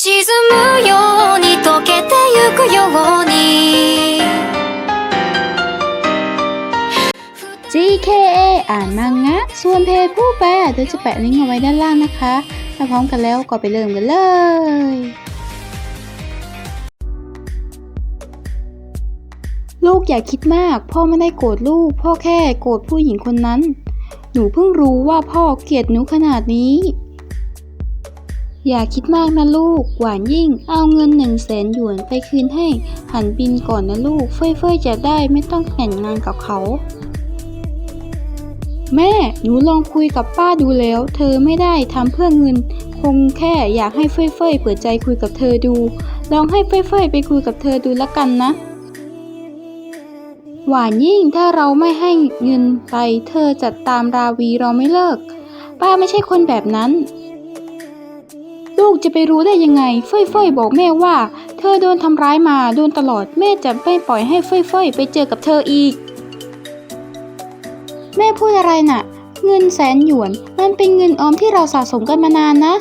沈むように溶けてゆくように GKA อ่านมังงะ ส่วนเพจผู้แปลเดี๋ยวจะแปะลิงก์เอาไว้ด้านล่างนะคะ ถ้าพร้อมกันแล้วก็ไปเริ่มกันเลย ลูกอย่าคิดมาก พ่อไม่ได้โกรธลูก พ่อแค่โกรธผู้หญิงคนนั้น หนูเพิ่งรู้ว่าพ่อเกลียดหนูขนาดนี้ อย่าคิดมากนะลูก หวานยิ่ง เอาเงินหนึ่งแสนหยวนไปคืนให้ หันบินก่อนนะลูก เฟ้ยเฟ้ยๆจะได้ไม่ต้องแต่งงานกับเขา แม่ หนูลองคุยกับป้าดูแล้ว เธอไม่ได้ทำเพื่อเงิน คงแค่อยากให้เฟ้ยเฟ้ยๆเปิดใจคุยกับเธอดู ลองให้เฟ้ยเฟ้ยๆไปคุยกับเธอดูละกันนะ หวานยิ่งถ้าเราไม่ให้เงินไป เธอจะตามราวีเราไม่เลิก ป้าไม่ใช่คนแบบนั้น กจะไปรู้ได้ยังไง เฟ้ยเฟยบอกแม่ว่า เธอโดนทำร้ายมาโดนตลอดแม่จะไม่ปล่อยให้เฟ้ยเฟยไปเจอกับเธออีก แม่พูดอะไรน่ะ เงินแสนหยวน มันเป็นเงินออมที่เราสะสมกันมานานนะ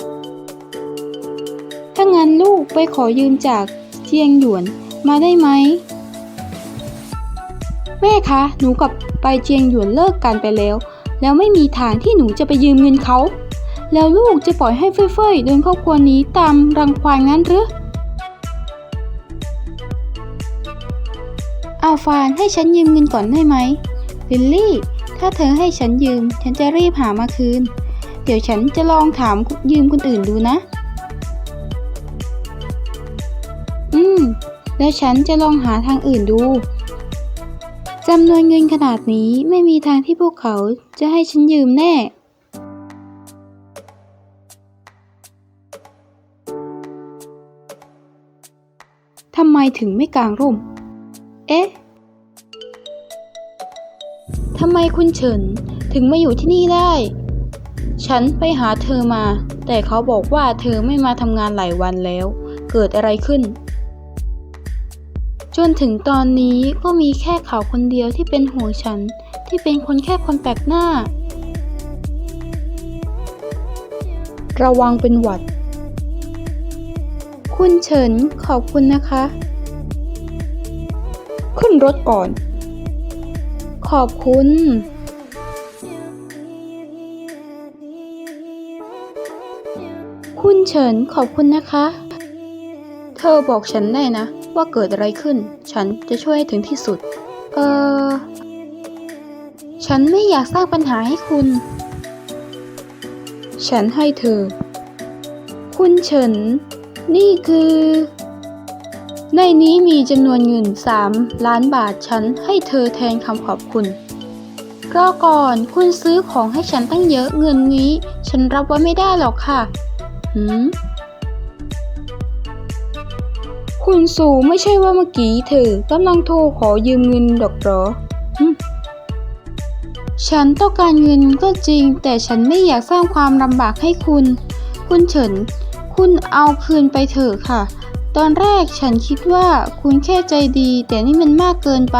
ถ้างั้นลูกไปขอยืมจากเจียงหยวนมาได้ไหม แม่คะ หนูกับไปเจียงหยวนเลิกกันไปแล้ว แล้วไม่มีทางที่หนูจะไปยืมเงินเขา แล้วลูกจะปล่อยให้เฟยๆโดนครอบครัวนี้ตามรังควานงั้นหรืออาฟานให้ฉันยืมเงินก่อนได้ไหมลิลลี่ ถ้าเธอให้ฉันยืม ฉันจะรีบหามาคืน เดี๋ยวฉันจะลองถามยืมคนอื่นดูนะ อืม แล้วฉันจะลองหาทางอื่นดูจำนวนเงินขนาดนี้ไม่มีทางที่พวกเขาจะให้ฉันยืมแน่ ทำไมถึงไม่กางร่ม เอ๊ะทำไมคุณเฉินถึงมาอยู่ที่นี่ได้ ฉันไปหาเธอมา แต่เขาบอกว่าเธอไม่มาทำงานหลายวันแล้ว เกิดอะไรขึ้น จนถึงตอนนี้ก็มีแค่เขาคนเดียวที่เป็นห่วงฉัน ที่เป็นคนแค่คนแปลกหน้า ระวังเป็นหวัด คุณเฉินขอบคุณนะคะ ขึ้นรถก่อน ขอบคุณ คุณเฉินขอบคุณนะคะ เธอบอกฉันได้นะ ว่าเกิดอะไรขึ้น ฉันจะช่วยให้ถึงที่สุด เออ ฉันไม่อยากสร้างปัญหาให้คุณ ฉันให้เธอ คุณเฉิน นี่คือ ในนี้มีจำนวนเงิน 3 ล้านบาทฉันให้เธอแทนคำขอบคุณรอก่อนคุณซื้อของให้ฉันตั้งเยอะเงินนี้ ฉันรับไว้ไม่ได้หรอกค่ะหืมคุณสู่ไม่ใช่ว่าเมื่อกี้เธอกำลังโทรขอยืมเงินดอกหรอหึฉันต้องการเงินก็จริง แต่ฉันไม่อยากสร้างความลำบากให้คุณ คุณเฉิน คุณเอาคืนไปเถอะค่ะ ตอนแรกฉันคิดว่าคุณแค่ใจดี แต่นี่มันมากเกินไป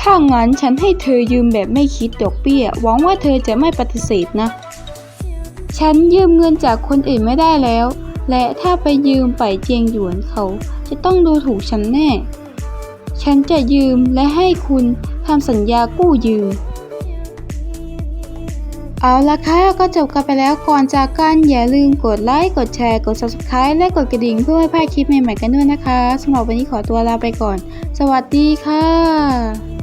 ถ้างั้นฉันให้เธอยืมแบบไม่คิดดอกเบี้ย หวังว่าเธอจะไม่ปฏิเสธนะ ฉันยืมเงินจากคนอื่นไม่ได้แล้ว และถ้าไปยืมไปเจียงหยวนเขา จะต้องดูถูกฉันแน่ ฉันจะยืมและให้คุณทำสัญญากู้ยืม เอาละค่ะก็จบกันไปแล้วก่อนจากกันอย่าลืมกดไลค์กดแชร์กด subscribe และกดกระดิ่งเพื่อไม่พลาดคลิปใหม่ๆกันด้วยนะคะสำหรับวันนี้ขอตัวลาไปก่อน สวัสดีค่ะ